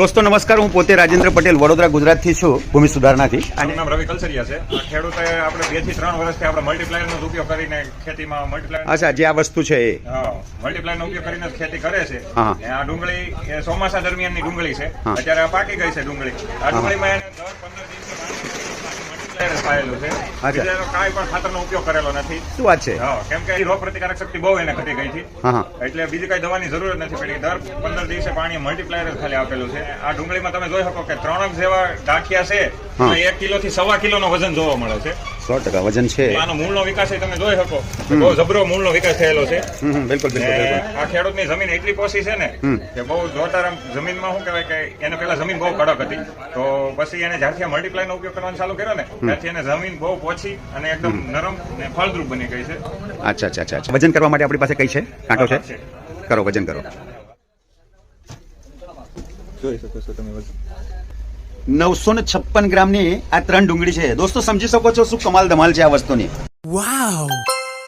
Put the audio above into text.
દોસ્તો નમસ્કાર હું પોતે રાજેન્દ્ર પટેલ વડોદરા ગુજરાતથી છું ભૂમિ સુધારણાથી. અને નામ રવિ કલસરિયા છે. ખેડૂતે આપણે બેથી ત્રણ વર્ષથી આપણે મલ્ટીપ્લાયરનો ઉપયોગ કરીને ખેતીમાં મલ્ટીપ્લાયર અચ્છા જે આ વસ્તુ છે એ. મલ્ટીપ્લાયરનો ઉપયોગ કરીને ખેતી કરે છે. આ ડુંગળી એ ચોમાસા દરમિયાનની ડુંગળી છે. અત્યારે આ પાકી ગઈ છે ડુંગળી. આ ડુંગળીમાં એને દર પંદર દિવસે multiplier છે. બીજાનો કાંઈ પણ ખાતરનો ઉપયોગ કરેલો નથી. શું વાત છે? હા કેમ કે રોગ પ્રતિકારક શક્તિ બહુ એને ઘટી ગઈ હા એટલે બીજી કઈ દવાની જરૂર જ નથી પડી. દર પંદર દિવસે પાણી મલ્ટીપ્લાયર જ ખાલી આપેલું છે. આ ડુંગળીમાં તમે જોઈ શકો કે ત્રણ જેવા ગાંઠિયા છે એક કિલો થી સવા કિલો નો વજન જોવા મળે છે. સો ટકા વજન છે. આનો મૂળનો વિકાસ તમે જોઈ શકો. બહુ જબરો મૂળનો વિકાસ થયેલો છે. બિલકુલ બિલકુલ આ ખેડૂતની જમીન એટલી પોસી છે ને કે બહુ જોરદાર જમીનમાં શું કહેવાય કે એને પેલા જમીન બહુ કડક હતી. તો પછી એને જ્યારથી આ મલ્ટીપ્લાય નો ઉપયોગ કરવાનું ચાલુ કર્યો ને ત્યારથી એને જમીન બહુ પોચી અને એકદમ નરમ ને ફળદ્રુપ બની ગઈ છે. અચ્છા અચ્છા અચ્છા. વજન કરવા માટે આપણી પાસે કઈ છે? કાંટો છે? છે. કરો વજન કરો. જોઈ શકો છો તમે વજન. નવસો ને છપ્પન ગ્રામની આ ત્રણ ડુંગળી છે દોસ્તો, સમજી શકો છો શું કમાલ ધમાલ છે આ વસ્તુની Wow!